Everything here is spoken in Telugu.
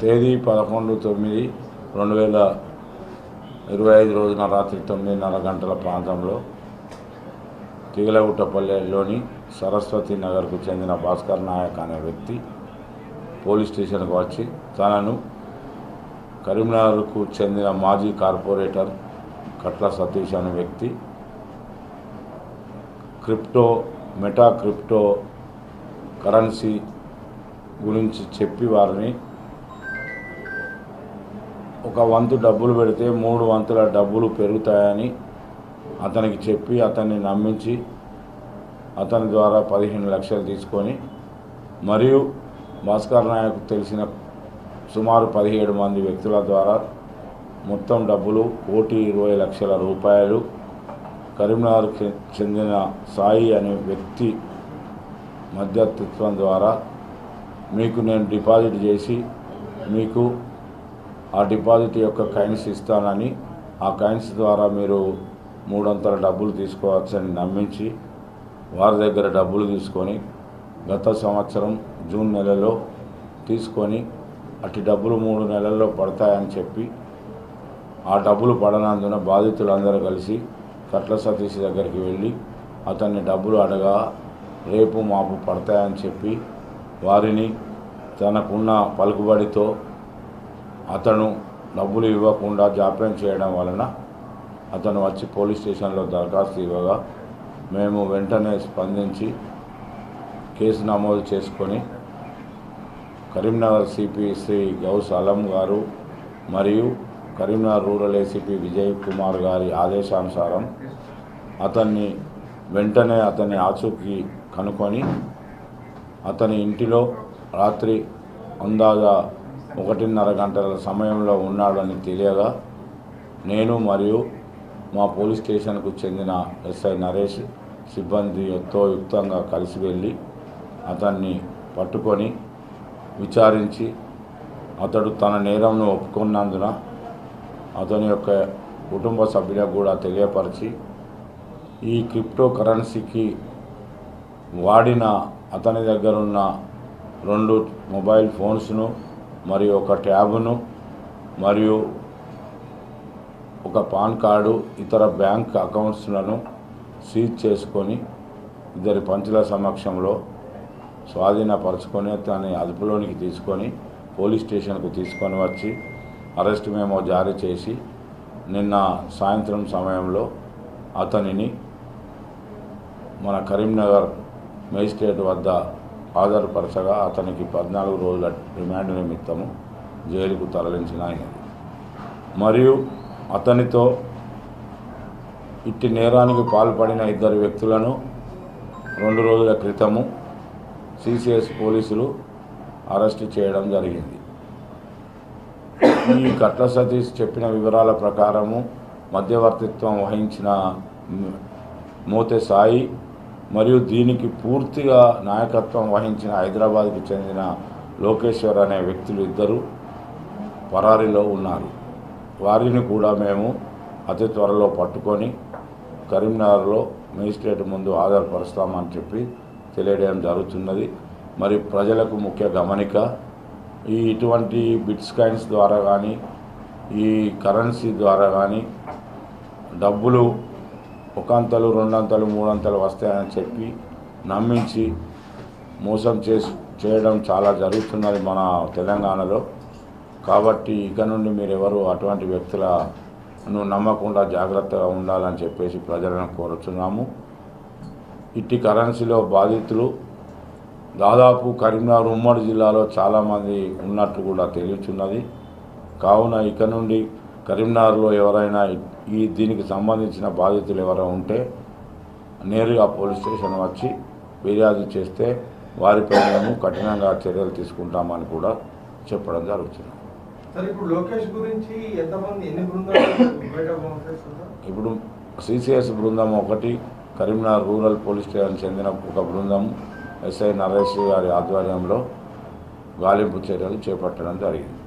తేదీ పదకొండు తొమ్మిది రెండు వేల ఇరవై ఐదు రోజున రాత్రి తొమ్మిదిన్నర గంటల ప్రాంతంలో తిగలగుట్టపల్లెలోని సరస్వతి నగర్కు చెందిన భాస్కర్ నాయక్ అనే వ్యక్తి పోలీస్ స్టేషన్కు వచ్చి తనను కరీంనగర్కు చెందిన మాజీ కార్పొరేటర్ కట్ల సతీష్ అనే వ్యక్తి క్రిప్టో మెటా క్రిప్టో కరెన్సీ గురించి చెప్పి వారిని ఒక వంతు డబ్బులు పెడితే మూడు వంతుల డబ్బులు పెరుగుతాయని అతనికి చెప్పి అతన్ని నమ్మించి అతని ద్వారా పదిహేను లక్షలు తీసుకొని మరియు భాస్కర్ నాయక్ తెలిసిన సుమారు పదిహేడు మంది వ్యక్తుల ద్వారా మొత్తం డబ్బులు కోటి ఇరవై లక్షల రూపాయలు కరీంనగర్కి చెందిన సాయి అనే వ్యక్తి మధ్యవర్తిత్వం ద్వారా మీకు నేను డిపాజిట్ చేసి మీకు ఆ డిపాజిట్ యొక్క కైన్స్ ఇస్తానని ఆ కైన్స్ ద్వారా మీరు మూడొంతల డబ్బులు తీసుకోవచ్చని నమ్మించి వారి దగ్గర డబ్బులు తీసుకొని గత సంవత్సరం జూన్ నెలలో తీసుకొని అటు డబ్బులు మూడు నెలల్లో పడతాయని చెప్పి ఆ డబ్బులు పడనందున బాధితులందరూ కలిసి కట్ల సతీష్ దగ్గరికి వెళ్ళి అతన్ని డబ్బులు అడగా రేపు మాపు పడతాయని చెప్పి వారిని తనకున్న పలుకుబడితో అతను డబ్బులు ఇవ్వకుండా జాప్యం చేయడం వలన అతను వచ్చి పోలీస్ స్టేషన్లో దరఖాస్తు ఇవ్వగా మేము వెంటనే స్పందించి కేసు నమోదు చేసుకొని కరీంనగర్ సిపి శ్రీ గౌస్ అలం గారు మరియు కరీంనగర్ రూరల్ ఏసీపీ విజయ్ కుమార్ గారి ఆదేశానుసారం అతన్ని వెంటనే అతని ఆచూకీ కనుక్కొని అతని ఇంటిలో రాత్రి అందాజా ఒకటిన్నర గంటల సమయంలో ఉన్నాడని తెలియగా నేను మరియు మా పోలీస్ స్టేషన్కు చెందిన ఎస్ఐ నరేష్ సిబ్బందితో యుక్తంగా కలిసి వెళ్ళి అతన్ని పట్టుకొని విచారించి అతడు తన నేరంను ఒప్పుకున్నందున అతని యొక్క కుటుంబ సభ్యులకు కూడా తెలియపరిచి ఈ క్రిప్టో కరెన్సీకి వాడిన అతని దగ్గరున్న రెండు మొబైల్ ఫోన్స్ను మరియు ఒక ట్యాబును మరియు ఒక పాన్ కార్డు ఇతర బ్యాంక్ అకౌంట్స్లను సీజ్ చేసుకొని ఇద్దరి పంచుల సమక్షంలో స్వాధీనపరచుకొని దాన్ని అదుపులోనికి తీసుకొని పోలీస్ స్టేషన్కు తీసుకొని వచ్చి అరెస్ట్ మేమో జారీ చేసి నిన్న సాయంత్రం సమయంలో అతనిని మన కరీంనగర్ మేజిస్ట్రేట్ వద్ద హాజరుపరచగా అతనికి పద్నాలుగు రోజుల రిమాండ్ నిమిత్తము జైలుకు తరలించిన మరియు అతనితో ఇట్టి నేరానికి పాల్పడిన ఇద్దరు వ్యక్తులను రెండు రోజుల క్రితము సిసిఎస్ పోలీసులు అరెస్ట్ చేయడం జరిగింది. ఈ కట్ల సతీష్ చెప్పిన వివరాల ప్రకారము మధ్యవర్తిత్వం వహించిన మోతే సాయి మరియు దీనికి పూర్తిగా నాయకత్వం వహించిన హైదరాబాద్కు చెందిన లోకేశ్వర్ అనే వ్యక్తులు ఇద్దరు పరారీలో ఉన్నారు. వారిని కూడా మేము అతి త్వరలో పట్టుకొని కరీంనగర్లో మేజిస్ట్రేట్ ముందు ఆధారపరుస్తామని చెప్పి తెలియడం జరుగుతున్నది. మరి ప్రజలకు ముఖ్య గమనిక ఈ ఇటువంటి బిట్స్ కాయిన్స్ ద్వారా కానీ ఈ కరెన్సీ ద్వారా కానీ డబ్బులు ఒకంతలు రెండంతలు మూడంతలు వస్తాయని చెప్పి నమ్మించి మోసం చేసి చేయడం చాలా జరుగుతున్నది మన తెలంగాణలో. కాబట్టి ఇక నుండి మీరు ఎవరు అటువంటి వ్యక్తులను నమ్మకుండా జాగ్రత్తగా ఉండాలని చెప్పేసి ప్రజలను కోరుతున్నాము ఇట్టి కరెన్సీలో బాధితులు దాదాపు కరీంనగర్ ఉమ్మడి జిల్లాలో చాలామంది ఉన్నట్టు కూడా తెలియచున్నది కావున ఇక నుండి కరీంనగర్లో ఎవరైనా ఈ దీనికి సంబంధించిన బాధితులు ఎవరైనా ఉంటే నేరుగా పోలీస్ స్టేషన్ వచ్చి ఫిర్యాదు చేస్తే వారిపై మేము కఠినంగా చర్యలు తీసుకుంటామని కూడా చెప్పడం జరుగుతుంది. ఇప్పుడు సిసిఎస్ బృందం ఒకటి కరీంనగర్ రూరల్ పోలీస్ స్టేషన్ చెందిన ఒక బృందం ఎస్ఐ నరేష్ గారి ఆధ్వర్యంలో గాలింపు చర్యలు చేపట్టడం జరిగింది.